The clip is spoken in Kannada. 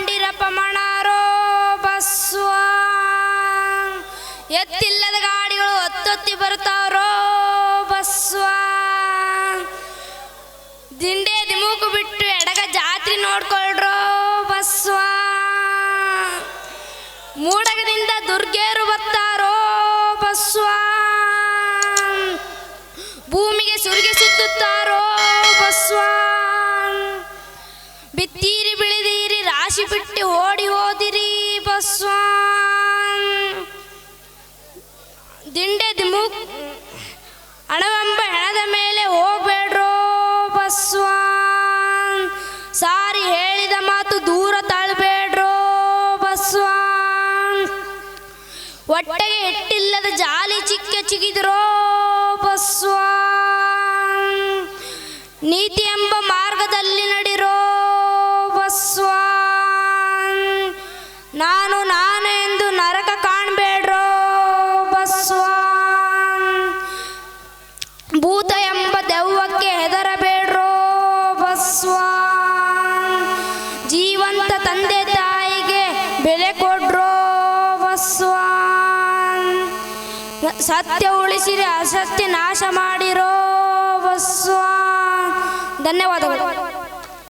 ಮಂಡಿರಪ್ಪ ಬಸ್ವಾ ಎತ್ತಿಲ್ಲದ ಗಾಡಿಗಳು ಹತ್ತೊತ್ತಿ ಬರ್ತಾವ್ರೋ ಬಸ್ವ ದಿಂಡೆ ದಿಮೂಕು ಬಿಟ್ಟು ಎಡಗ ಜಾತ್ರೆ ನೋಡ್ಕೊಳ್ರೋ ಬಸ್ವ ಮೂಡಗದಿಂದ ದುರ್ಗೇರು ಬರ್ತಾರೋ ಬಸ್ವ ಭೂಮಿಗೆ ಸುರಿಗೆ ಸುತ್ತುತ್ತಾರೋ ಬಸ್ವ ರಾಶಿ ಬಿಟ್ಟು ಓಡಿ ಹೋದಿರಿ ಬಸ್ವಾನ್. ದಿಂಡೆ ದಿಮು ಹಣವೆಂಬ ಹೆಣದ ಮೇಲೆ ಹೋಗ್ಬೇಡ್ರೋ ಬಸ್ವಾನ್. ಸಾರಿ ಹೇಳಿದ ಮಾತು ದೂರ ತಳ್ಬೇಡ್ರೋ ಬಸ್ವಾನ್. ಹೊಟ್ಟೆಗೆ ಎಟ್ಟಿಲ್ಲದ ಜಾಲಿ ಚಿಕ್ಕ ಚಿಗಿದ್ರೋ ಬಸ್ವಾನ್. ನೀತಿ ಎಂಬ ಮಾರ್ಗದಲ್ಲಿ ನಾನು ನಾನು ಎಂದು ನರಕ ಕಾಣಬೇಡ್ರೋ ಬಸ್ವ ಭೂತ ಎಂಬ ದೆವ್ವಕ್ಕೆ ಹೆದರಬೇಡ್ರೋ ಬಸ್ವ ಜೀವಂತ ತಂದೆ ತಾಯಿಗೆ ಬೆಲೆ ಕೊಡ್ರೋ ಬಸ್ವಾನ್? ಸತ್ಯ ಉಳಿಸಿರಿ ಅಸತ್ಯ ನಾಶ ಮಾಡಿರೋ ಬಸ್ವ ಧನ್ಯವಾದಗಳು.